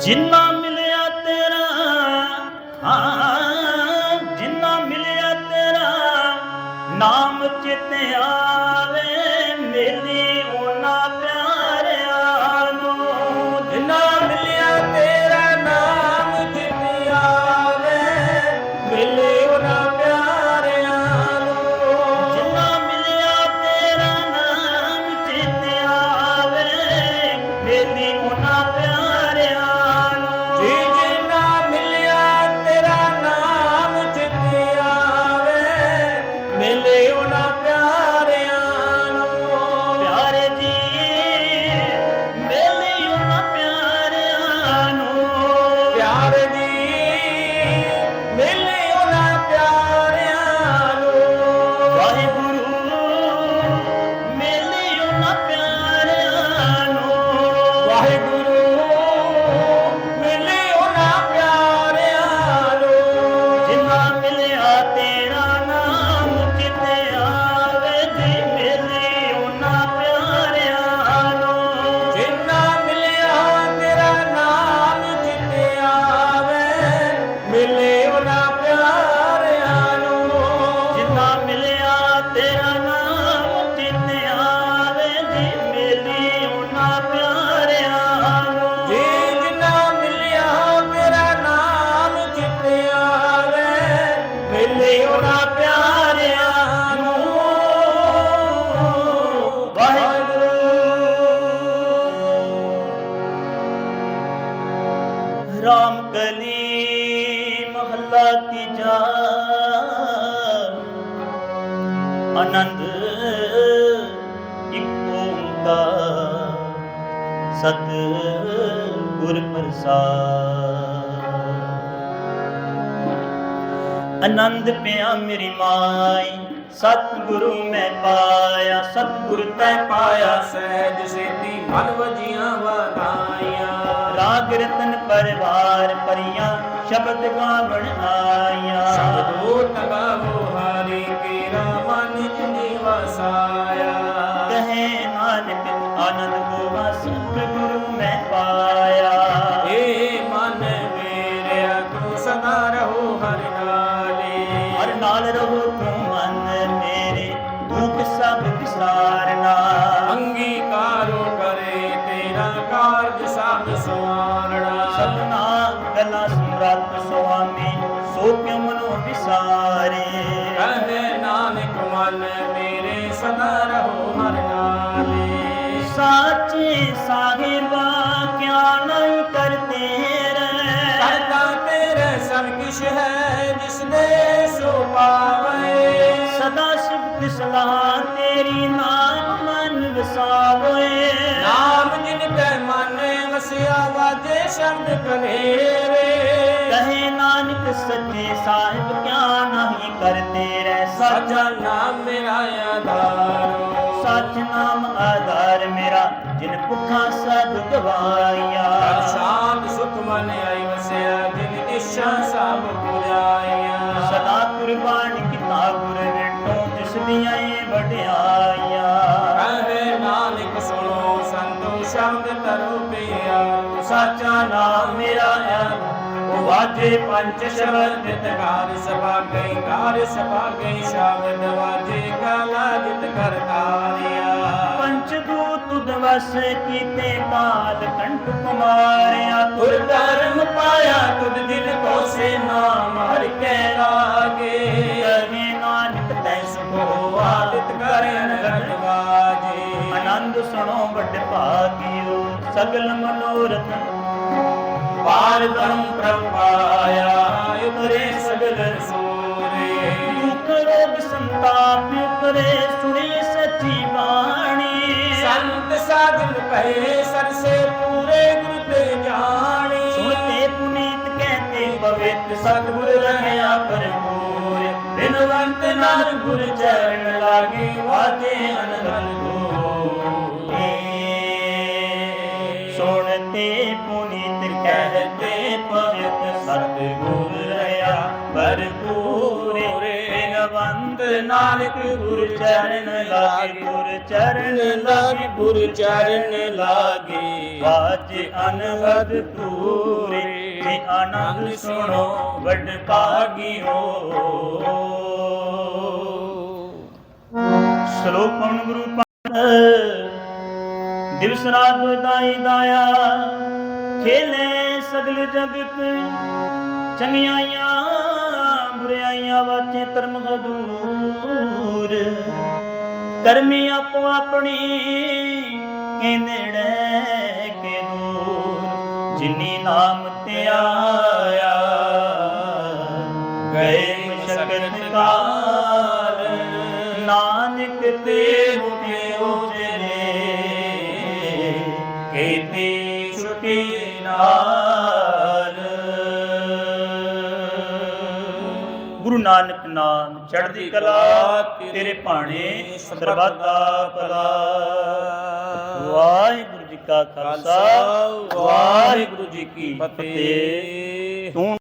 ਜਿੰਨਾ ਮਿਲਿਆ ਆਨੰਦ ਇੱਕ ਓੰਕਾਰ ਸਤ ਗੁਰ ਪ੍ਰਸਾਦ। ਆਨੰਦ ਪਿਆ ਮੇਰੀ ਮਾਈ। ਸਤ ਗੁਰੂ ਮੈਂ ਪਾਇਆ ਸਤ ਗੁਰ ਤੈ ਪਾਇਆ। ਸਹਿਜ ਸੇਤੀ ਮਨ ਵਜੀਆਂ ਵਧਾਈਆਂ ਰਾਗ ਰਤਨ ਪਰਿਵਾਰ ਪਰੀਆਂ ਸ਼ਬਦ ਗਾਵਣ ਆਇਆ ਸਬਦੋ ਤਗਾਵੋ ਹਰੀ ਕੇਰਾ ਮਨ ਜਿਨੀ ਵਸਾਇਆ ਕਹੇ ਨਾਨਕ ਆਨੰਦ ਹੋਵਾ ਸਤ ਨਾਲ ਰਹੋ ਤੂੰ ਮਨ ਮੇਰੇ ਦੁੱਖ ਸਭ ਵਿਸਾਰਨਾ। ਅੰਗੀਕਾਰੋ ਕਰੇ ਤੇਰਾ ਕਾਰਜ ਸਭ ਸਵਾਰਣਾ ਸਤਨਾ ਗਲਾ ਸਮਰੱਥ ਸੁਆਮੀ ਸੋ ਕਿਉ ਮਨੋ ਵਿਸਾਰੇ। ਕਹੇ ਨਾਨਕ ਮਨ ਮੇਰੇ ਸਦਾ ਰਹੋ ਹਰਿ ਨਾਲੇ। ਸਾਚੇ ਸਾਹਿਬਾ ਸ਼ਬਦ ਕਨੇਰੇ। ਕਹੇ ਨਾਨਕ ਸੱਚੇ ਸਾਹਿਬ ਕਿਆ ਨਹੀਂ ਕਰਤੇ ਰਹਿ ਸੱਚ ਨਾਮ ਮੇਰਾ ਆਧਾਰੋ। ਸੱਚ ਨਾਮ ਆਧਾਰ ਮੇਰਾ ਜਿਨ ਭੁੱਖਾ ਸਦ ਗਵਾਇਆ। ਸ਼ਾਂਤ ਸੁਖ ਮਨ ਆਈ ਵਸਿਆ ਜਿਨ ਇੱਛਾ ਸਭ ਪੁਜਾਈਆਂ ਸਦਾ ਕੁਰਬਾਨ ਸਾਚਾ ਨਾਮ ਮੇਰਾ ਆ ਉਹ ਵਾਜੇ ਪੰਜ ਸ਼ਬਦ ਘਰ ਸਭਾ ਗਈ ਘਰ ਸਭਾ ਗਈ ਸ਼ਬਦ ਵਾਜੇ ਕਾਲਾ ਜਿਤ ਕਰ ਤਾਰਿਆ। ਪੰਚ ਦੂਤ ਦਵਸ ਕੀਤੇ ਕਾਲ ਕੰਠ ਕੁਮਾਰਿਆ। ਤੁਰ ਧਰਮ ਪਾਇਆ ਤੁਧ ਦਿਨ ਕੋ ਸੇ ਨਾਮ ਹਰ ਕੇ ਲਾਗੇ। ਕਹੇ ਨਾਨਕ ਤੈ ਕੋ ਆਦਿਤ ਕਰ ਅਨਰਟ ਵਾਜੇ। ਆਨੰਦ ਸੁਣੋ ਵੱਡ ਭਾਗਿਓ ਸਗਲ ਮਨੋਰਥ ਪਾਰ ਧਰਮ ਪ੍ਰਭ ਪਾਇਆ ਉਤਰੇ ਸਗਲ ਸੂਰੇ ਦੁਖ ਸੰਤਾਪ ਉਤਰੇ ਸੁਣੀ ਸੱਚੀ ਬਾਣੀ ਸੰਤ ਸਾਧਨ ਪਏ ਸਰਸੇ ਪੂਰੇ ਗੁਰ ਤੇ ਜਾਣੀ ਸੁਣਤੇ ਪੁਨੀਤ ਕਹਤੇ ਪਵਿੱਤ ਸਤਿਗੁਰ ਰਹਿਆ ਭਰਪੂਰ ਬਿਨਵੰਤ ਨਾਲ ਗੁਰ ਚਰਨ ਲਾਗੇ ਵਾਜੇ ਅਨੰਦ ਤੋ ਸੁਣਤੇ ਪੁਨੀਤ ਕਹਤੇ ਪਵਿੱਤ ਸਤਿਗੁਰ ਰਹਾ ਭਰਪੂਰੇ ਬਿਨਵੰਤ ਨਾਨਕ ਗੁਰ ਚਰਨ ਲਾਗੇ। ਗੁਰ ਚਰਨ ਲਾਗੇ ਗੁਰ ਚਰਨ ਲਾਗੇ। ਵਾਜ ਅਨਹਦ ਪੂਰੇ ਜੀ ਆਨੰਦ ਸੁਣੋ ਵੱਡ ਭਾਗੀ ਹੋ ਸ਼ਲੋਕ ਗੁਰੂ ਦਿਵਸ ਰਾਤ ਦਾਈ ਦਾਇਆ, ਖੇਲੇ ਸਗਲ ਜਗਤ। ਚੰਗਿਆਈਆਂ ਬੁਰਾਈਆਂ ਵਾਚੇ ਧਰਮ ਦੂਰ। ਕਰਮੀ ਆਪੋ ਆਪਣੀ ਕਹਿੰਦੜੇ ਕੇ ਦੂਰ ਜਿਨੀ ਨਾਮ ਤੇ ਆਇਆ ਕੀਤੀ ਛੁਟੀ ਨਾਲ। ਗੁਰੂ ਨਾਨਕ ਨਾਮ ਚੜ੍ਹਦੀ ਕਲਾ ਤੇਰੇ ਭਾਣੇ ਸਰਬੱਤ ਭਲਾ ਵਾਹਿਗੁਰੂ ਜੀ ਕਾ ਖਾਲਸਾ ਵਾਹਿਗੁਰੂ ਜੀ ਕੀ ਫਤਿਹ। ਤੂੰ